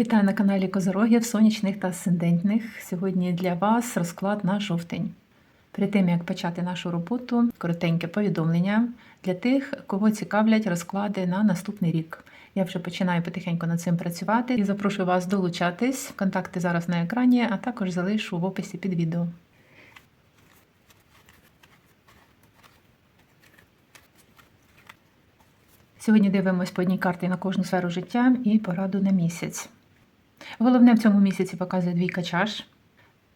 Вітаю на каналі Козорогів, сонячних та асцендентних. Сьогодні для вас розклад на жовтень. Перед тим як почати нашу роботу, коротеньке повідомлення для тих, кого цікавлять розклади на наступний рік. Я вже починаю потихеньку над цим працювати і запрошую вас долучатись. Контакти зараз на екрані, а також залишу в описі під відео. Сьогодні дивимось по одній карті на кожну сферу життя і пораду на місяць. Головне в цьому місяці показує двійка чаш.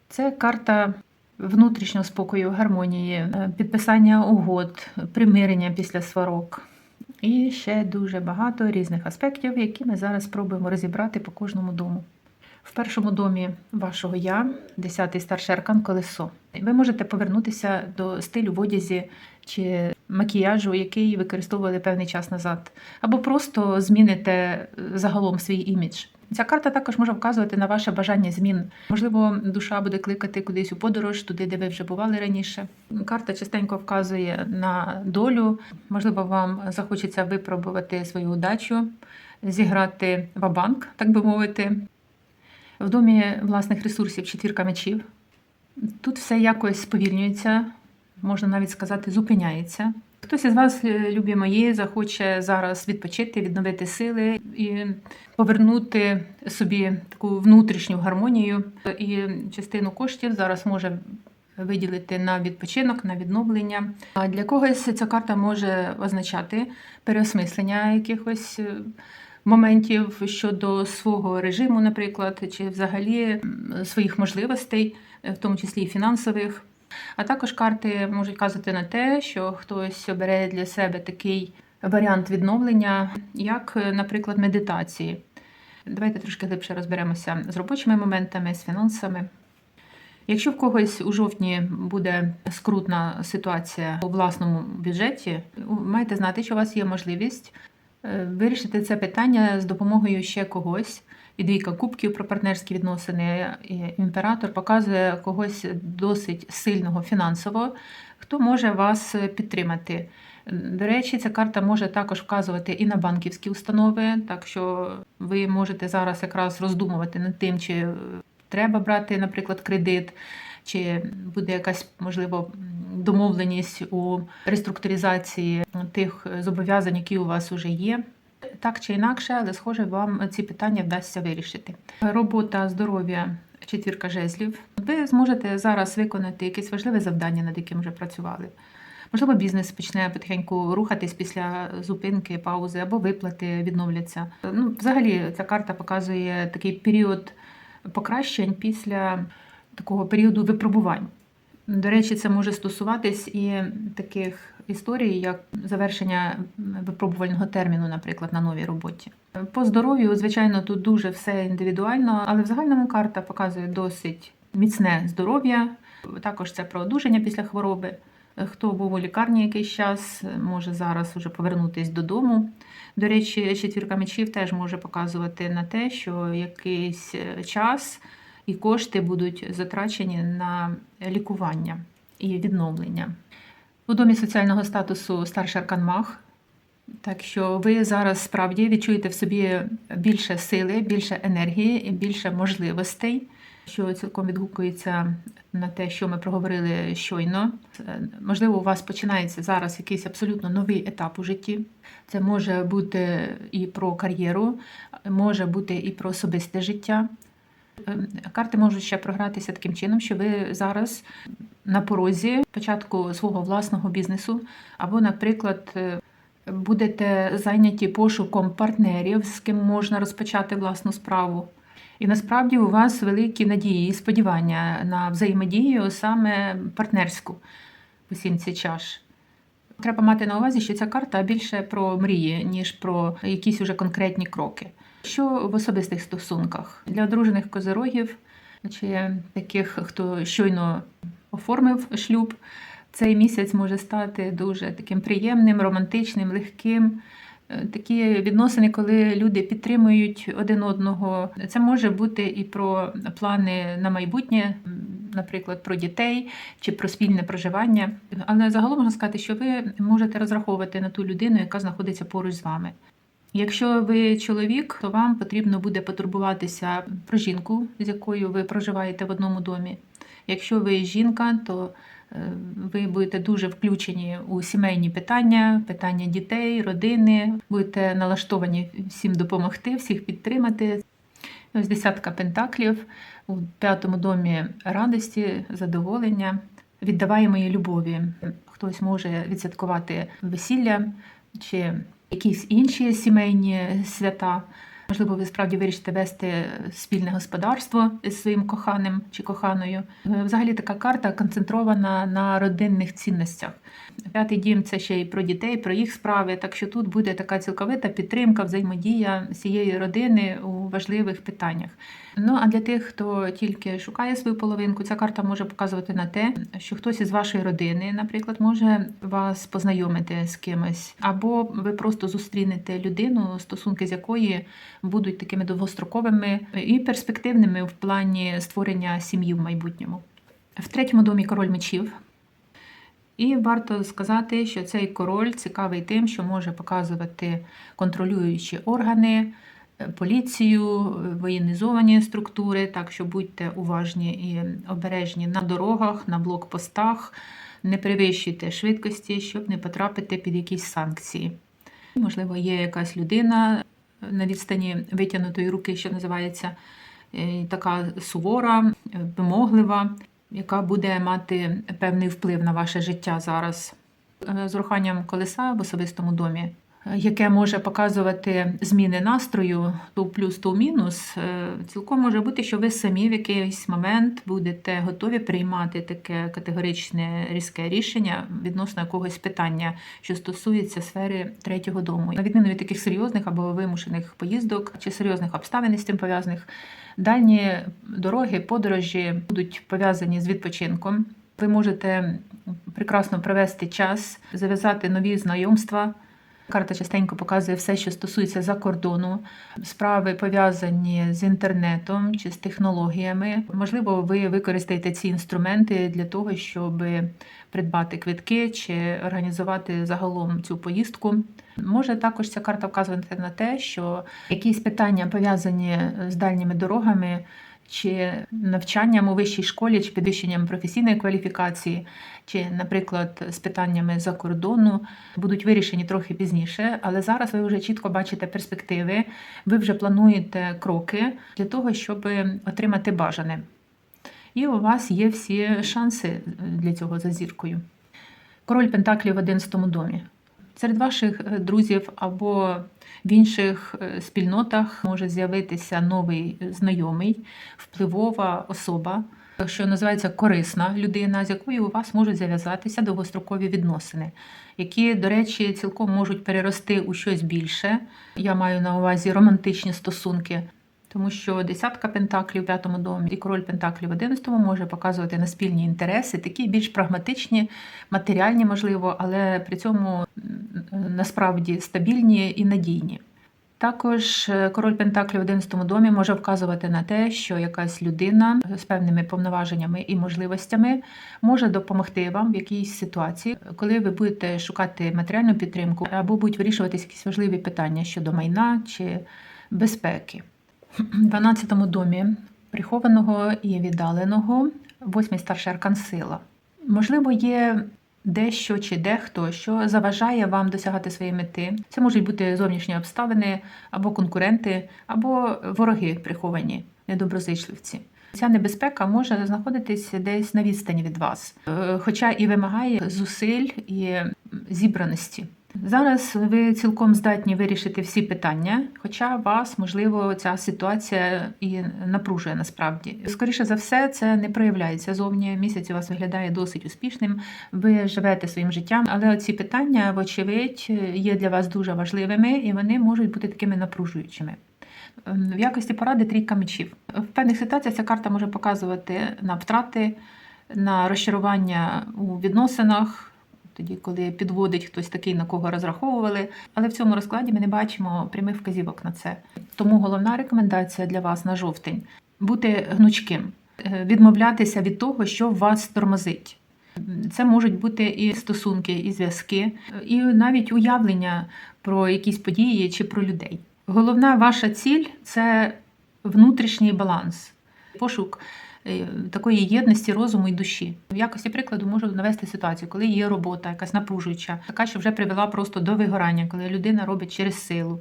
Це карта внутрішнього спокою, гармонії, е, підписання угод, примирення після сварок. І ще дуже багато різних аспектів, які ми зараз спробуємо розібрати по кожному дому. В першому домі вашого я, 10-й старший аркан колесо. Ви можете повернутися до стилю в одязі чи макіяжу, який використовували певний час назад, або просто зміните загалом свій імідж. Ця карта також може вказувати на ваше бажання змін. Можливо, душа буде кликати кудись у подорож, туди, де ви вже бували раніше. Карта частенько вказує на долю. Можливо, вам захочеться випробувати свою удачу, зіграти ва-банк, так би мовити. В домі власних ресурсів четвірка мечів. Тут все якось сповільнюється, можна навіть сказати, зупиняється. Хтось із вас, е, любі мої, захоче зараз відпочити, відновити сили і повернути собі таку внутрішню гармонію. І частину коштів зараз може виділити на відпочинок, на відновлення. А для когось ця карта може означати переосмислення якихось. е, Моментів щодо свого режиму, наприклад, чи взагалі своїх можливостей, е, в тому числі і фінансових. А також карти можуть казати на те, що хтось обере для себе такий варіант відновлення, як, наприклад, медитації. Давайте трошки глибше розберемося з робочими моментами, з фінансами. Якщо в когось у жовтні буде скрутна ситуація у власному бюджеті, маєте знати, що у вас є можливість е, вирішити це питання з допомогою ще когось. І двійка кубків про партнерські відносини. І імператор показує когось досить сильного фінансово, хто може вас підтримати. До речі, ця карта може також вказувати і на банківські установи, так що ви можете зараз якраз роздумувати над тим, чи треба брати, наприклад, кредит, чи буде якась можливо домовленість у реструктуризації тих зобов'язань, які у вас вже є. Так чи інакше, але схоже, вам ці питання вдасться вирішити. Робота, здоров'я, четвірка жезлів. Ви зможете зараз виконати якесь важливе завдання, над яким вже працювали. Можливо, бізнес почне потихеньку рухатись після зупинки, паузи або виплати відновляться. Ну, взагалі, ця карта показує такий період покращень після такого періоду випробувань. До речі, це може стосуватись і таких історій, як завершення випробувального терміну, наприклад, на новій роботі. По здоров'ю, звичайно, тут дуже все індивідуально, але в загальному карта показує досить міцне здоров'я. Також це про одужання після хвороби. Хто був у лікарні якийсь час, може зараз уже повернутися додому. До речі, четвірка мечів теж може показувати на те, що якийсь час і кошти будуть затрачені на лікування і відновлення. У домі соціального статусу старший аркан Мах. Так що ви зараз справді відчуєте в собі більше сили, більше енергії і більше можливостей, що цілком відгукується на те, що ми проговорили щойно. Можливо, у вас починається зараз якийсь абсолютно новий етап у житті. Це може бути і про кар'єру, може бути і про особисте життя. Е, Карти можуть ще програтися таким чином, що ви зараз на порозі початку свого власного бізнесу, або, наприклад, е, будете зайняті пошуком партнерів, з ким можна розпочати власну справу. І насправді у вас великі надії і сподівання на взаємодію саме партнерську у сімці чаш. Треба мати на увазі, що ця карта більше про мрії, ніж про якісь уже конкретні кроки. Що в особистих стосунках для одружених козирогів, чи таких, хто щойно оформив шлюб, цей місяць може стати дуже таким приємним, романтичним, легким. Такі відносини, коли люди підтримують один одного. Це може бути і про плани на майбутнє, наприклад, про дітей чи про спільне проживання. Але загалом можна сказати, що ви можете розраховувати на ту людину, яка знаходиться поруч з вами. Якщо ви чоловік, то вам потрібно буде потурбуватися про жінку, з якою ви проживаєте в одному домі. Якщо ви жінка, то е, ви будете дуже включені у сімейні питання, питання дітей, родини, будете налаштовані всім допомогти, всіх підтримати. Ось десятка пентаклів у п'ятому домі радості, задоволення, віддаваємої любові. Хтось може відсвяткувати весілля чи якісь інші сімейні свята. Можливо, ви справді вирішите вести спільне господарство з своїм коханим чи коханою. Е, Взагалі така карта концентрована на родинних цінностях. П'ятий дім це ще й про дітей, про їх справи. Так що тут буде така цілковита підтримка, взаємодія всієї родини у важливих питаннях. Ну а для тих, хто тільки шукає свою половинку, ця карта може показувати на те, що хтось із вашої родини, наприклад, може вас познайомити з кимось, або ви просто зустрінете людину, стосунки з якої будуть такими довгостроковими і перспективними в плані створення сім'ї в майбутньому. В третьому домі король мечів. І варто сказати, що цей король цікавий тим, що може показувати контролюючі органи, поліцію, воєнізовані структури. Так що будьте уважні і обережні на дорогах, на блокпостах, не перевищуйте швидкості, щоб не потрапити під якісь санкції. Можливо, є якась людина на відстані витягнутої руки, що називається, е, така сувора, е, вимоглива, яка буде мати певний вплив на ваше життя зараз. Е, З руханням колеса в особистому домі, яке може показувати зміни настрою, то плюс, то мінус, е, цілком може бути, що ви самі в якийсь момент будете готові приймати таке категоричне різке рішення відносно якогось питання, що стосується сфери третього дому. На відміну від таких серйозних або вимушених поїздок чи серйозних обставин з цим пов'язаних, дальні дороги, подорожі будуть пов'язані з відпочинком. Ви можете прекрасно провести час, зав'язати нові знайомства. Карта частенько показує все, що стосується за кордону, справи пов'язані з інтернетом чи з технологіями. Можливо, ви використаєте ці інструменти для того, щоб придбати квитки чи організувати загалом цю поїздку. Може також ця карта вказувати на те, що якісь питання пов'язані з дальніми дорогами. Чи навчанням у вищій школі, чи підвищенням професійної кваліфікації, чи, наприклад, з питаннями за кордону будуть вирішені трохи пізніше, але зараз ви вже чітко бачите перспективи, ви вже плануєте кроки для того, щоб отримати бажане. І у вас є всі шанси для цього за зіркою. Король Пентаклів в 11 домі. Серед ваших е, друзів або в інших е, спільнотах може з'явитися новий знайомий, впливова особа, що називається корисна людина, з якою у вас можуть зав'язатися довгострокові відносини, які, до речі, цілком можуть перерости у щось більше. Я маю на увазі романтичні стосунки. Тому що десятка пентаклів в п'ятому домі і король пентаклів в одинадцятому може показувати на спільні інтереси, такі більш прагматичні, матеріальні, можливо, але при цьому насправді стабільні і надійні. Також е, король Пентаклів в 11 домі може вказувати на те, що якась людина з певними повноваженнями і можливостями може допомогти вам в якійсь ситуації, коли ви будете шукати матеріальну підтримку або будуть вирішуватися якісь важливі питання щодо майна чи безпеки. В 12 домі прихованого і віддаленого, восьмий старший аркан сила. Можливо, є дещо чи дехто, що заважає вам досягати своєї мети. Це можуть бути зовнішні обставини, або конкуренти, або вороги приховані, недоброзичливці. Ця небезпека може знаходитися десь на відстані від вас, е, хоча і вимагає зусиль і зібраності. Зараз ви цілком здатні вирішити всі питання, хоча вас, можливо, ця ситуація і напружує насправді. Скоріше за все, це не проявляється зовні. Місяць у вас виглядає досить успішним. Ви живете своїм життям, але ці питання, вочевидь, є для вас дуже важливими і вони можуть бути такими напружуючими. Ем, В якості поради трійка мечів. В певних ситуаціях ця карта може показувати на втрати, на розчарування у відносинах, тоді, коли підводить хтось такий, на кого розраховували. Але в цьому розкладі ми не бачимо прямих вказівок на це. Тому головна рекомендація для вас на жовтень бути гнучким, е, відмовлятися від того, що вас тормозить. Це можуть бути і стосунки, і зв'язки, і навіть уявлення про якісь події чи про людей. Головна ваша ціль це внутрішній баланс, пошук такої єдності розуму і душі. В якості прикладу можу навести ситуацію, коли є робота, якась напружуюча, така, що вже привела просто до вигорання, коли людина робить через силу.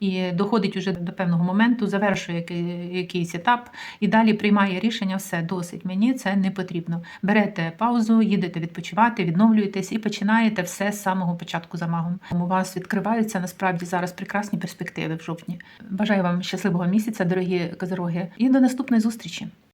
І доходить уже до певного моменту, завершує якийсь етап і далі приймає рішення, все досить. Мені це не потрібно. Берете паузу, їдете відпочивати, відновлюєтесь і починаєте все з самого початку за магом. У вас відкриваються насправді зараз прекрасні перспективи в жовтні. Бажаю вам щасливого місяця, дорогі козороги, і до наступної зустрічі.